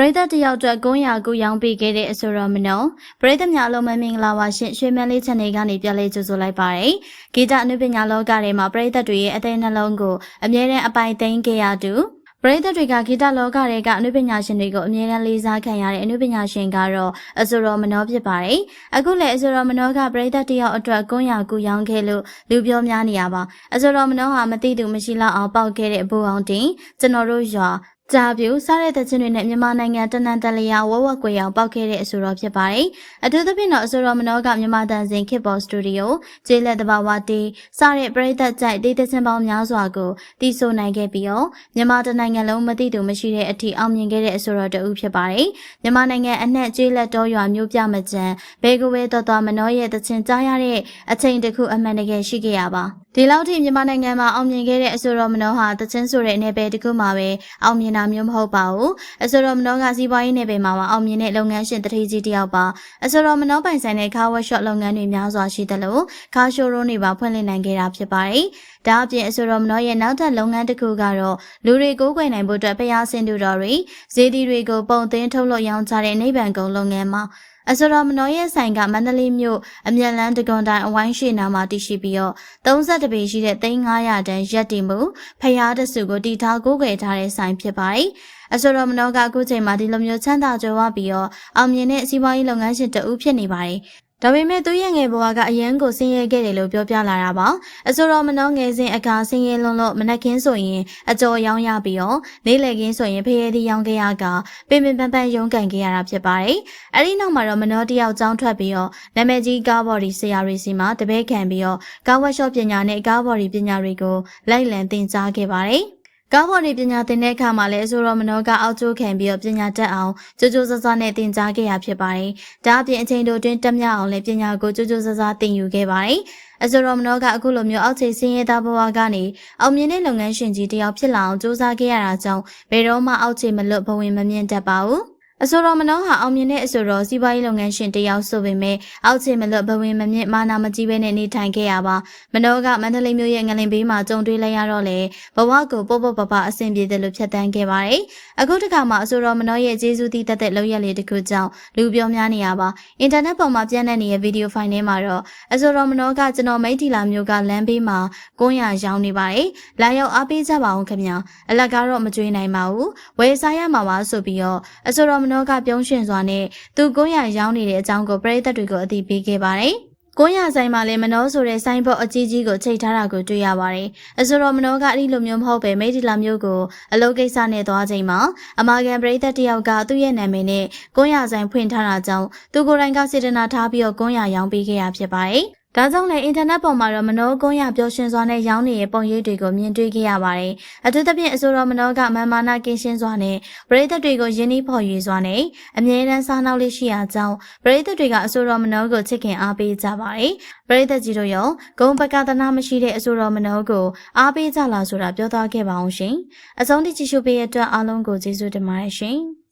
ရိသတ်တယောက်အတွက်900ကူရောင်းပေးခဲ့တဲ့အဆိုတော်မနောပရိသတ်များအလုံးမမင်္ဂလာပါရှင်ရွှေမန်းလေး channel ကနေပြန်လေးကြိုဆိုလိုက်ပါရယ်ဂီတအနုပညာလောကထဲမှာပရိသတ်တွေရဲ့အသိနှလုံးကိုအမြဲတမ်းအပိုင်သိမ်းခဲ့ရသူပရိသတ်တွေကဂီတလောကတွေကအနုပညာရှင်တွေကိုအမြဲတမ်းလေးစားခံရတဲ့အနုပညာရှင်ကတော့အဆိုတော်မနောဖြစ်ပါတယ်အခုလည်းအဆိုတော်မနောကပရိသတ်တယောက်အတွက်900ကူရောင်းခဲ့လို့လူပြောများနေရပါအဆိုတော်မနောဟာမသိသူမရှိလောက်အောင်ပေါက်ခဲ့တဲ့ဘူအောင်တင်ကျွန်တော်တို့ရွာ ကြာပြူစားတဲ့တခြင်းတွေနဲ့မြန်မာနိုင်ငံတနန်တလျာဝဝကွေအောင်ပောက်ခဲ့တဲ့အဆိုတော်ဖြစ်ပါတယ်။အထူးသဖြင့်တော့အဆိုတော်မနောကမြန်မာတန်စင်ခေတ်ပေါ်စတူဒီယိုကျေးလက်တဘာဝတီစားတဲ့ပရိသတ်ကြိုက်ဒေသချင်းပေါင်းများစွာကိုတည်ဆိုနိုင်ခဲ့ပြီးတော့မြန်မာတနိုင်ငံလုံးမသိသူမရှိတဲ့အထိအောင်မြင်ခဲ့တဲ့အဆိုတော်တဦးဖြစ်ပါတယ်။မြန်မာနိုင်ငံအနှံ့ကျေးလက်တော်ရွာမျိုးပြမကြံဘေကဝဲတော်တော်မနောရဲ့တခြင်းကြားရတဲ့အချိန်တစ်ခုအမှန်တကယ်ရှိခဲ့ရပါ ဒီလောက်ထိမြန်မာနိုင်ငံမှာအောင်မြင်ခဲ့တဲ့အဆိုတော်မနောဟာတချင်းဆိုတဲ့အနေပဲတခုမှပဲအောင်မြင်တာမျိုးမဟုတ်ပါဘူးအဆိုတော်မနောကစီးပွားရေးနယ်ပယ်မှာအောင်မြင်တဲ့လုပ်ငန်းရှင်တတိကြီးတယောက်ပါအဆိုတော်မနောပိုင်ဆိုင်တဲ့ကားဝက်ရှော့လုပ်ငန်းတွေများစွာရှိတယ်လို့ကားရှိုးရုံးတွေပါဖွင့်လှစ်နိုင်ခဲ့တာဖြစ်ပါတယ်ဒါအပြင်အဆိုတော်မနောရဲ့နောက်ထပ်လုပ်ငန်းတစ်ခုကတော့လူတွေကိုးကွယ်နိုင်ဖို့အတွက်ဖျားဆင်တူတော်တွေဈေးဒီတွေကိုပုံသင်းထုတ်လို့ရောင်းချတဲ့နိဗ္ဗာန်ကုန်းလုပ်ငန်းမှာ အဆိုတော်မနောရဲ့ဆိုင်ကမန္တလေးမြို့အမြက်လန်းတကွန်တိုင်းအဝိုင်းရှိနာမှာတည်ရှိပြီးတော့32ပေရှိတဲ့3900တန်းရက်တည်မှုဖျားတစုကိုတည်ထားကိုးကွယ်ထားတဲ့ဆိုင်ဖြစ်ပါတယ်။အဆိုတော်မနောကအခုချိန်မှာဒီလိုမျိုးချမ်းသာကြွယ်ဝပြီးတော့အောင်မြင်တဲ့စီးပွားရေးလုပ်ငန်းရှင်တဦးဖြစ်နေပါတယ်။ ဒါပေမဲ့သူရဲ့ငယ်ဘဝကအရန်ကိုဆင်းရဲခဲ့တယ်လို့ပြောပြလာတာပါအဆိုတော်မနှောငယ်စဉ်အခါဆင်းရဲလွန်းလို့မနက်ခင်းဆိုရင်အကျော်ရောင်းရပြီးတော့နေ့လယ်ခင်းဆိုရင်ဖရဲသီးရောင်းခဲ့ရကပင်ပင်ပန်းပန်းရုန်းကန်ခဲ့ရတာဖြစ်ပါတယ်အဲ့ဒီနောက်မှာတော့မနှောတယောက်ကြောင်းထွက်ပြီးတော့နာမည်ကြီးကားဘော်ဒီဆရာရီစီမှာတပည့်ခံပြီးတော့ကားဝက်ရှော့ပညာနဲ့ကားဘော်ဒီပညာတွေကိုလိုက်လံသင်ကြားခဲ့ပါတယ် ကားပေါ်နေပညာသင်တဲ့အခါမှာလည်းအဆိုတော်မနောကအောက်ကျိုးခံပြီးတော့ပညာတတ်အောင်ကြိုးကြိုးစားစားနဲ့သင်ကြားခဲ့ရဖြစ်ပါတယ်။ဒါအပြင်အချိန်တိုအတွင်းတက်မြောက်အောင်လည်းပညာကိုကြိုးကြိုးစားစားသင်ယူခဲ့ပါတယ်။အဆိုတော်မနောကအခုလိုမျိုးအောက်ခြေဆင်းရဲသားဘဝကနေအောင်မြင်တဲ့လုပ်ငန်းရှင်ကြီးတယောက်ဖြစ်လာအောင်ကြိုးစားခဲ့ရတာကြောင့်ဘယ်တော့မှအောက်ခြေမလွတ်ဘဝင်မမြင့်တတ်ပါဘူး။ အဆိုတော်မနောဟာအောင်မြင်တဲ့အဆိုတော်စီးပွားရေးလုပ်ငန်းရှင်တယောက်ဆိုပေမဲ့အောက်ခြေမလွတ်ဘဝင်မမြင့်မာနာမကြီးပဲနဲ့နေထိုင်ခဲ့ရပါမနောကမန္တလေးမြို့ရဲ့ငလင်ဘေးမှာကြုံတွေ့လိုက်ရတော့လေဘဝကိုပုတ်ပုတ်ပပအဆင်ပြေတယ်လို့ဖြတ်တန်းခဲ့ပါတယ်အခုတခါမှအဆိုတော်မနောရဲ့ကျေးဇူးတည်တတ်တဲ့လောက်ရက်လေးတစ်ခုကြောင့်လူပြောများနေရပါအင်တာနက်ပေါ်မှာပြန့်နှံ့နေတဲ့ဗီဒီယိုဖိုင်ထဲမှာတော့အဆိုတော်မနောကကျွန်တော်မိတ်တီလာမျိုးကလမ်းဘေးမှာ900ရောင်းနေပါတယ်လာရောက်အားပေးကြပါအောင်ခင်ဗျာအလက်ကားတော့မကြွေးနိုင်ပါဘူးဝယ်စားရမှာပါဆိုပြီးတော့အဆိုတော်မနောကပြုံးရှင်စွာနဲ့သူ900ရောင်းနေတဲ့အကြောင်းကိုပရိသတ်တွေကိုအသိပေးခဲ့ပါတယ်။ကိုရဆိုင်မှာလည်းမနောဆိုတဲ့ဆိုင်ဘော့အကြီးကြီးကိုချိန်ထားတာကိုတွေ့ရပါတယ်။အဆိုတော်မနောကအဲ့ဒီလိုမျိုးမဟုတ်ပဲမိတ်ဒီလာမျိုးကိုအလုပ်ကိစ္စနဲ့သွားချိန်မှာအမာကန်ပရိသတ်တယောက်ကသူ့ရဲ့နာမည်နဲ့ကိုရဆိုင်ဖွင့်ထားတာကြောင့်သူကိုယ်တိုင်ကစေတနာထားပြီးတော့ကိုရရောင်းပေးခဲ့ရဖြစ်ပါတယ်။ ဒါကြောင့်လည်းအင်တာနက်ပေါ်မှာတော့မနောကုန်းရပျော်ရွှင်စွာနဲ့ရောင်းနေတဲ့ပုံရိပ်တွေကိုမြင်တွေ့ခဲ့ရပါတယ်။အထူးသဖြင့်အဆိုတော်မနောကမန်မာနာကင်းရှင်းစွာနဲ့ပရိသတ်တွေကိုယင်းနှီးဖော်ရွေစွာနဲ့အမြဲတမ်းစားနောက်လေးရှိရာကြောင့်ပရိသတ်တွေကအဆိုတော်မနောကိုချစ်ခင်အားပေးကြပါတယ်။ပရိသတ်ကြီးတို့ရောဂုံပကသနာမရှိတဲ့အဆိုတော်မနောကိုအားပေးကြလားဆိုတာပြောသွားခဲ့ပါအောင်ရှင်။အဆုံးထိကြည့်ရှုပေးတဲ့အတွက်အားလုံးကိုကျေးဇူးတင်ပါတယ်ရှင်။